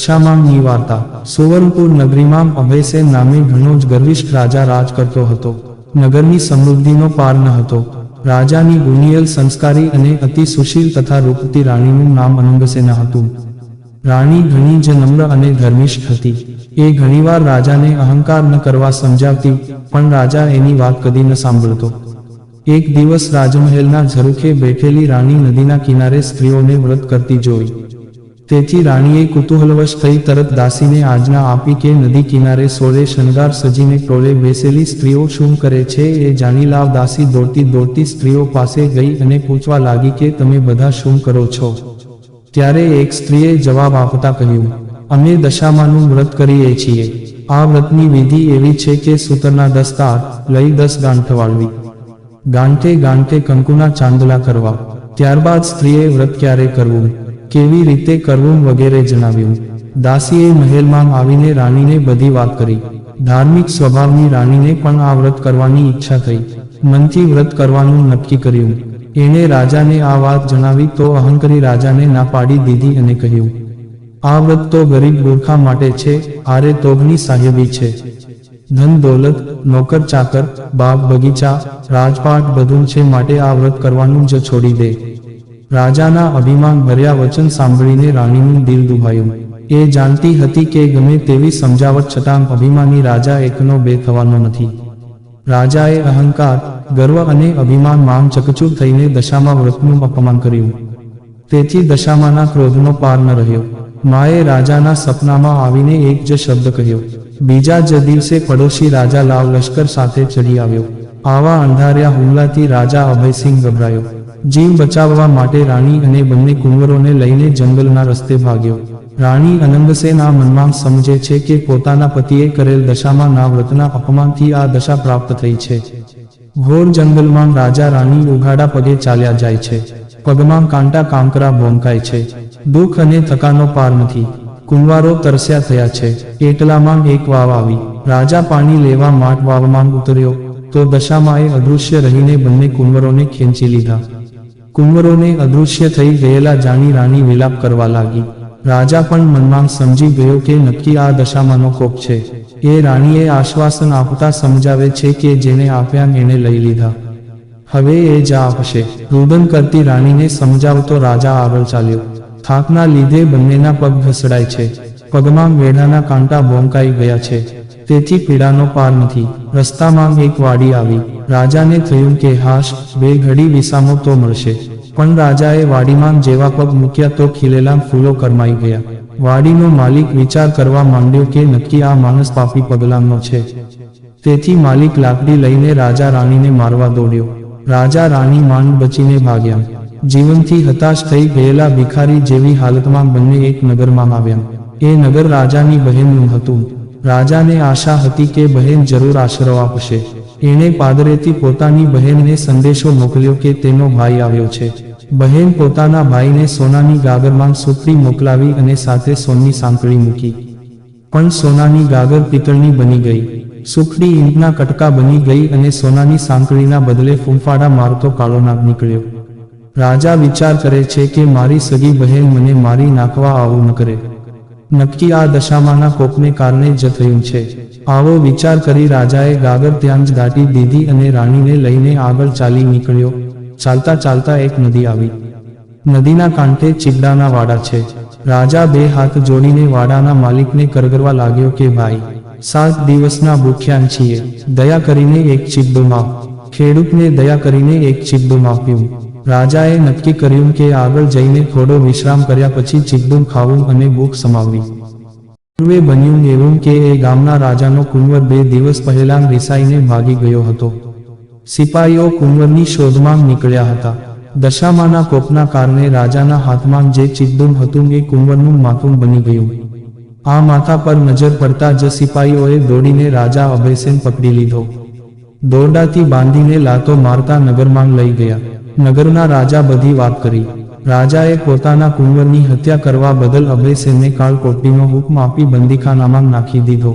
દશામાંની વાર્તા. સુવર્ણપુર નગરીમાં અભયસેન નામે ઘણો જ ગર્વિષ્ઠ રાજા રાજ કરતો હતો. નગરની સમૃદ્ધિનો પાર ન હતો. રાજાની ગુનિયલ સંસ્કારી અને અતિ સુશીલ તથા રૂપતી રાણીનું નામ અનંગસેના હતું. રાણી ઘણી જ નમ્ર અને ધર્મિષ્ઠ હતી. એ ઘણીવાર રાજાને અહંકાર ન કરવા સમજાવતી, પણ રાજા એની વાત કદી ન સાંભળતો. એક દિવસ રાજમહેલના ઝરૂખે બેઠેલી રાણી નદીના કિનારે સ્ત્રીઓને વ્રત કરતી જોઈ. તેથી રાણીએ કુતૂહલવશ થઈ તરત દાસીને આજ્ઞા આપી કે નદી કિનારે સોળે શણગાર સજીને ટોળે બેસેલી સ્ત્રીઓ શું કરે છે એ જાણી લાવ. દાસી દોડતી દોડતી સ્ત્રીઓ પાસે ગઈ અને પૂછવા લાગી કે તમે બધા શું કરો છો? ત્યારે એક સ્ત્રીએ જવાબ આપતા કહ્યું, અમે દશામાનું વ્રત કરીએ છીએ. આ વ્રતની વિધિ એવી છે કે સૂતરના દસ્તા લઈ દસ ગાંઠ વાળવી. ગાંઠે ગાંઠે કંકુના ચાંદલા કરવા. ત્યારબાદ સ્ત્રીએ વ્રત ક્યારે કરવું? કેવી રીતે કરવું વગેરે જણાવ્યું. દાસીએ મહેલમાં આવીને રાણીને બધી વાત કરી. ધાર્મિક સ્વભાવની રાણીને પણ આ વ્રત કરવાની ઈચ્છા થઈ. મનથી વ્રત કરવાનું નક્કી કર્યું. એણે રાજાને આ વાત જણાવી તો અહંકરી રાજાને ના પાડી દીધી અને કહ્યું, આ વ્રત તો ગરીબ ગુરખા માટે છે, આરે તોગની સાહેબી છે. ધન દોલત, નોકર ચાકર બાગ બગીચા, રાજપાટ બધું છે માટે આ વ્રત કરવાનું જ છોડી દે. રાજાના અભિમાન ભર્યા વચન સાંભળીને રાણીનું દિલ દુભાયું એ જાણતી હતી કે ગમે તેવી સમજાવટ છતાં અભિમાની રાજા એકનો બે થવાનો નથી. રાજાએ અહંકાર, ગર્વ અને અભિમાનમાં ચકચૂર થઈને દશામાં વ્રતનું અપમાન કર્યું. તેથી દશામાના ક્રોધનો પાર ન રહ્યો. માએ રાજાના સપનામાં આવીને એક જ શબ્દ કહ્યો. બીજા જ દિવસે પડોશી રાજા લાવ લશ્કર સાથે ચડી આવ્યો. આવા અંધાર્યા હુમલાથી રાજા અભયસિંહ ગભરાયો. જીવ બચાવવા માટે રાણી અને બંને કુંવરોને લઈને જંગલના રસ્તે ભાગ્યો. રાણી અનંગસેન મનમાં સમજે છે કે પોતાના પતિએ કરેલ દશામાં ના અપમાનથી આ દશા પ્રાપ્ત થઈ છે. ઘોર જંગલમાં રાજા રાણી ઉઘાડા પગે ચાલ્યા જાય છે. પગમાં કાંટા કાંકરા ભોંકાય છે. દુઃખ અને થકાનો પાર નથી. કુંવારો તરસ્યા થયા છે. એટલામાં એક વાવ આવી. રાજા પાણી લેવા માટ વાવમાં ઉતર્યો. તો દશામાં એ અદૃશ્ય રહીને બંને કુંવરોને ખેંચી લીધા. કુંવરોને અદૃશ્ય થઈ ગયેલા જાણી રાણી વિલાપ કરવા લાગી. રાજા પણ મનમાં સમજી ગયો કે નક્કી આ દશામાંનો કોપ છે. એ રાણીએ આશ્વાસન આપતા સમજાવે છે કે જેને આપ્યા એને લઈ લીધા. હવે એ જ આપશે. રુદન કરતી રાણીને સમજાવતો રાજા આગળ ચાલ્યો. થાકના લીધે બંનેના પગ ઘસડાય છે. પગમાં વેઢાના કાંટા ભોંકાઈ ગયા છે. તેથી પીડાનો પાર નથી. રસ્તામાં એક વાડી આવી. રાજાને થયું કે, હાશ, બે ઘડી વિસામો તો મળશે. પણ રાજાએ વાડીમાં જેવા પગ મૂક્યા તો ખીલેલા ફૂલો કરમાઈ ગયા. વાડીનો માલિક વિચાર કરવા માંડ્યો કે, નક્કી આ માણસ પાપી પગલાંનો છે. તેથી માલિક લાકડી લઈને રાજા રાણીને મારવા દોડ્યો. રાજા રાણી માંડ બચીને ભાગ્યા. જીવનથી હતાશ થઈ ગયેલા ભિખારી જેવી હાલતમાં બંને એક નગરમાં આવ્યા. એ નગર રાજાની બહેનનું હતું. રાજાને આશા હતી કે બહેન જરૂર આશરો આપશે. એણે પાદરેથી પોતાની બહેનને સંદેશો મોકલ્યો કે તેનો ભાઈ આવ્યો છે. બહેન પોતાના ભાઈને સોનાની ગાગરમાં સુખડી મોકલાવી અને સાથે સોનની સાંકળી મૂકી. પણ સોનાની ગાગર પિત્તળની બની ગઈ. સુખડી ઈંટના કટકા બની ગઈ અને સોનાની સાંકળીના બદલે ફૂંફાડા મારતો કાળો નાગ નીકળ્યો. રાજા વિચાર કરે છે કે મારી સગી બહેન મને મારી નાખવા આવું ન કરે. નક્કી આ દશામાંના કોપને કારણે જ થયું છે. આવો વિચાર કરી રાજાએ ગાગર ત્યાં જ દાટી દીધી અને રાણીને લઈને આગળ ચાલી નીકળ્યો. ચાલતા ચાલતા એક નદી આવી. નદીના કાંઠે ચીબડાના વાડા છે. રાજા બે હાથ જોડીને વાડાના માલિકને કરગરવા લાગ્યો કે, ભાઈ, સાત દિવસના ભૂખ્યાન છીએ. દયા કરીને એક ચીબડું માપ. ખેડૂતને દયા કરીને એક ચીબડું આપ્યું રાજાએ નક્કી કર્યું કે આગળ જઈને થોડો વિશ્રામ કર્યા પછી ચિકદુમ ખાવું અને ભૂખ સમાવવી. પૂર્વે બન્યું એવું કે એ ગામના રાજાનો કુંવર બે દિવસ પહેલા રિસાઈને ભાગી ગયો હતો. સિપાહીઓ કુંવરની શોધમાં નીકળ્યા હતા. દશામાના કોપના કારણે રાજાના હાથમાં જે ચિદ્દુમ હતું એ કુંવરનું માથું બની ગયું. આ માથા પર નજર પડતા જ સિપાહીઓએ દોડીને રાજા અભયસેન પકડી લીધો. દોરડાથી બાંધીને લાતો મારતા નગરમાં લઈ ગયા. નગરના રાજા બધી વાત કરી. રાજાએ પોતાના કુંવરની હત્યા કરવા બદલ અભયસેનને કાળકોટડીનો હુકમ આપી બંદીખાનામાં નાખી દીધો.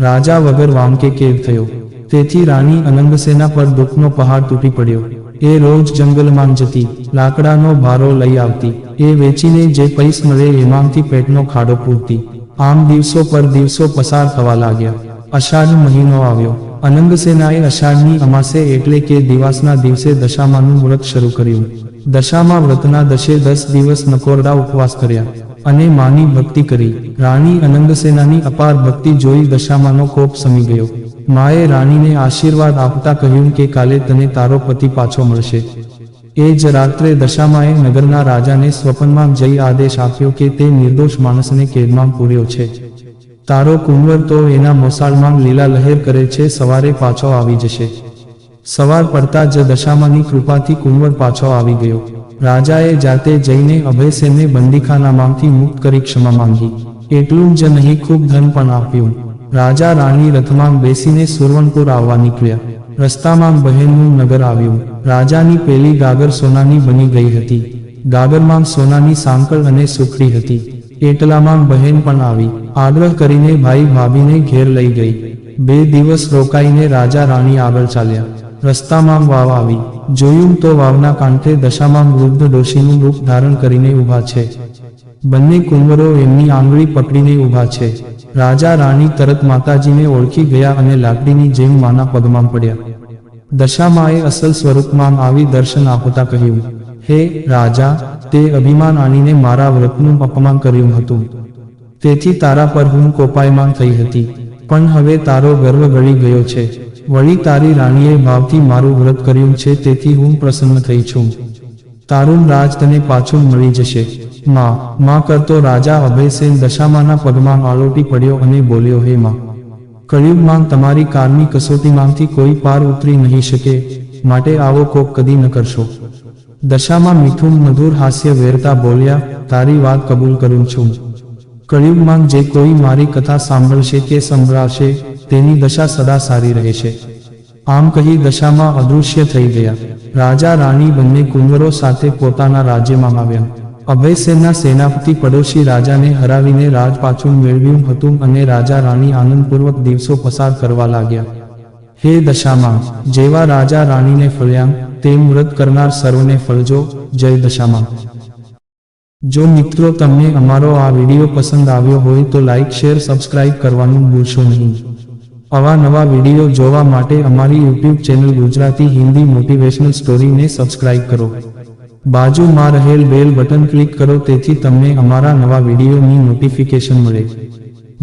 રાજા વગર વામકે કેવ થયો. તેથી રાણી અનંગસેના પર દુઃખનો પહાડ તૂટી પડ્યો. એ રોજ જંગલમાં જતી, લાકડાનો ભારો લઈ આવતી, એ વેચીને જે પૈસ મળે એમાંથી પેટનો ખાડો પૂરતી. આમ દિવસો પર દિવસો પસાર થવા લાગ્યા. અષાઢ મહિનો આવ્યો. અનંગસેનાએ અષાઢની અમાસે એટલે કે દિવાસના દિવસે દશામાનું વ્રત શરૂ કર્યું. દશામાં વ્રતના દશે દસ દિવસ નકોરડા ઉપવાસ કર્યા અને માની ભક્તિ કરી. રાણી અનંગસેનાની અપાર ભક્તિ જોઈ દશામાનો કોપ સમી ગયો. માએ રાણીને આશીર્વાદ આપતા કહ્યું કે કાલે તને તારો પતિ પાછો મળશે. એ જ રાત્રે દશામાએ નગરના રાજાને સ્વપનમાં જઈ આદેશ આપ્યો કે તે નિર્દોષ માણસને કેદમાં પૂર્યો છે. તારો કુંવર તો એના મોસાળમાં લીલા લહેર કરે છે, સવારે પાછો આવી જશે. સવાર પડતા જ દશામાની કૃપાથી કુંવર પાછો આવી ગયો. રાજાએ જાતે જઈને અભયસેનને બંદીખાનામાંથી મુક્ત કરી ક્ષમા માંગી. એટલું જ નહીં, ખૂબ ધન પણ આપ્યું. રાજા રાણી રથમાં બેસીને સુરવણપુર આવવા નીકળ્યા. રસ્તામાં બહેનનું નગર આવ્યું. રાજાની પેલી ગાગર સોનાની બની ગઈ હતી. ગાગરમાં સોનાની સાંકળ અને સુખડી હતી. એટલામાં બહેન પણ આવી. આગ્રહ કરીને ભાઈ ભાભીને ઘેર લઈ ગઈ. બે દિવસ રોકાઈને રાજા રાણી આગળ ચાલ્યા. રસ્તામાં વાવ આવી. જોયું તો વાવના કાંઠે દશામાં વૃદ્ધ ડોશીનું રૂપ ધારણ કરીને ઊભા છે. બંને કુંવરો એમની આંગળી પકડીને ઊભા છે. રાજા રાણી તરત માતાજીને ઓળખી ગયા અને લાકડીની જેમ માના પગમાં પડ્યા. દશામાએ અસલ સ્વરૂપમાં આવી દર્શન આપતા કહ્યું. હે રાજા, તે અભિમાન આણીને મારા વ્રતનું અપમાન કર્યું હતું. તેથી તારા પર હું કોપાયમાન થઈ હતી. પણ હવે તારો ગર્વ ગળી ગયો છે. વળી તારી રાણીએ ભાવથી મારું વ્રત કર્યું છે, તેથી હું પ્રસન્ન થઈ છું. તારું રાજ તને પાછું મળી જશે. માં માં કરતો રાજા અભયસેન દશામાના પગમાં આલોટી પડ્યો અને બોલ્યો, હે માં, કળિયુગમાં તમારી કારની કસોટીમાંથી કોઈ પાર ઉતરી નહીં શકે. માટે આવો કોપ કદી ન કરશો. દશામાં મીઠું મધુર હાસ્ય વેરતા બોલ્યા, તારી વાત કબૂલ કરું છું. કળિયુગમાં જે કોઈ મારી કથા સાંભળશે કે સંભળાશે, તેની દશા સદા સારી રહેશે. આમ કહી દશામાં અદૃશ્ય થઈ ગયા. રાજા, રાણી બંને કુંવરો સાથે પોતાના રાજ્યમાં આવ્યા. અભયસેનના સેનાપતિ પડોશી રાજાને હરાવીને રાજ પાછું મેળવ્યું હતું અને રાજા, રાણી આનંદપૂર્વક દિવસો પસાર કરવા લાગ્યા. હે દશામાં, જેવા રાજા રાણીને ફળ્યા તેમ વ્રત કરનાર સર્વને ફળજો, જય દશામાં. જો મિત્રો તમને અમારો આ વીડિયો પસંદ આવ્યો હોય તો લાઇક શેર, સબસ્ક્રાઇબ કરવાનું ભૂલશો નહીં. આવા નવા વીડિયો જોવા માટે અમારી YouTube channel Gujarati Hindi motivational સ્ટોરીને subscribe કરો. બાજુમાં રહેલ બેલ બટન ક્લિક કરો, તેથી તમને અમારા નવા વિડીયોની નોટિફિકેશન મળે.